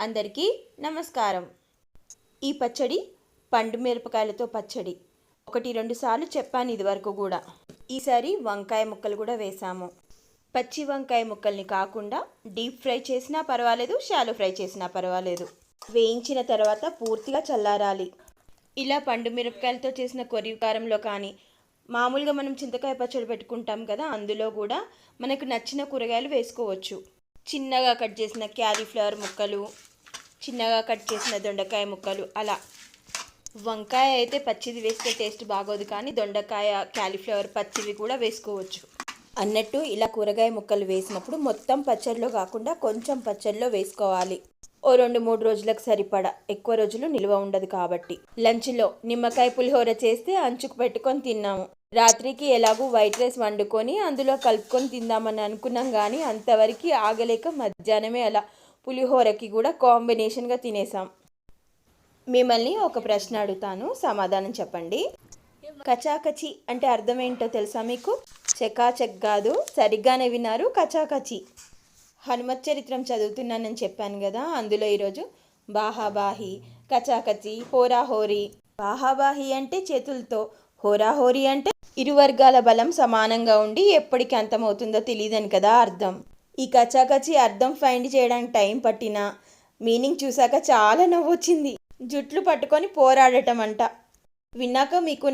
అందరికీ నమస్కారం. ఈ పచ్చడి పండు మిరపకాయలతో పచ్చడి. ఒకటి రెండు సార్లు చెప్పాను ఇదివరకు కూడా. ఈసారి వంకాయ ముక్కలు కూడా వేసాము. పచ్చి వంకాయ ముక్కల్ని కాకుండా డీప్ ఫ్రై చేసినా పర్వాలేదు షాలో ఫ్రై చేసినా పర్వాలేదు. వేయించిన తర్వాత పూర్తిగా చల్లారాలి. ఇలా పండు మిరపకాయలతో చేసిన కొరివి కారంలో కానీ మామూలుగా మనం చింతకాయ పచ్చడి పెట్టుకుంటాం కదా అందులో కూడా మనకు నచ్చిన కూరగాయలు వేసుకోవచ్చు. చిన్నగా కట్ చేసిన క్యాలీఫ్లవర్ ముక్కలు చిన్నగా కట్ చేసిన దొండకాయ ముక్కలు అలా. వంకాయ అయితే పచ్చిది వేస్తే టేస్ట్ బాగోదు కానీ దొండకాయ క్యాలీఫ్లవర్ పచ్చివి కూడా వేసుకోవచ్చు. అన్నట్టు ఇలా కూరగాయ ముక్కలు వేసినప్పుడు మొత్తం పచ్చడిలో కాకుండా కొంచెం పచ్చడిలో వేసుకోవాలి. ఓ రెండు మూడు రోజులకు సరిపడా. ఎక్కువ రోజులు నిల్వ ఉండదు కాబట్టి. లంచ్లో నిమ్మకాయ పులిహోర చేస్తే అంచుకు పెట్టుకొని తిన్నాము. రాత్రికి ఎలాగూ వైట్ రైస్ వండుకొని అందులో కలుపుకొని తిందామని అనుకున్నాం కానీ అంతవరకు ఆగలేక మధ్యాహ్నమే అలా పులిహోరకి కూడా కాంబినేషన్గా తినేసాం. మిమ్మల్ని ఒక ప్రశ్న అడుగుతాను. సమాధానం చెప్పండి. కచాకచి అంటే అర్థం ఏంటో తెలుసా మీకు? చకాచక్ కాదు. సరిగ్గానే విన్నారు. కచాకచి. హనుమత్ చరిత్రం చదువుతున్నానని చెప్పాను కదా అందులో ఈరోజు బాహాబాహి కచాకచి హోరాహోరీ బాహాబాహి అంటే చేతులతో హోరాహోరీ అంటే ఇరు వర్గాల బలం సమానంగా ఉండి ఎప్పటికి అంతమవుతుందో తెలియదని కదా అర్థం. ఈ కచాకచి అర్థం ఫైండ్ చేయడానికి టైం పట్టినా మీనింగ్ చూశాక చాలా నవ్వొచ్చింది. జుట్లు పట్టుకొని పోరాడటం అంట విన్నాక మీకు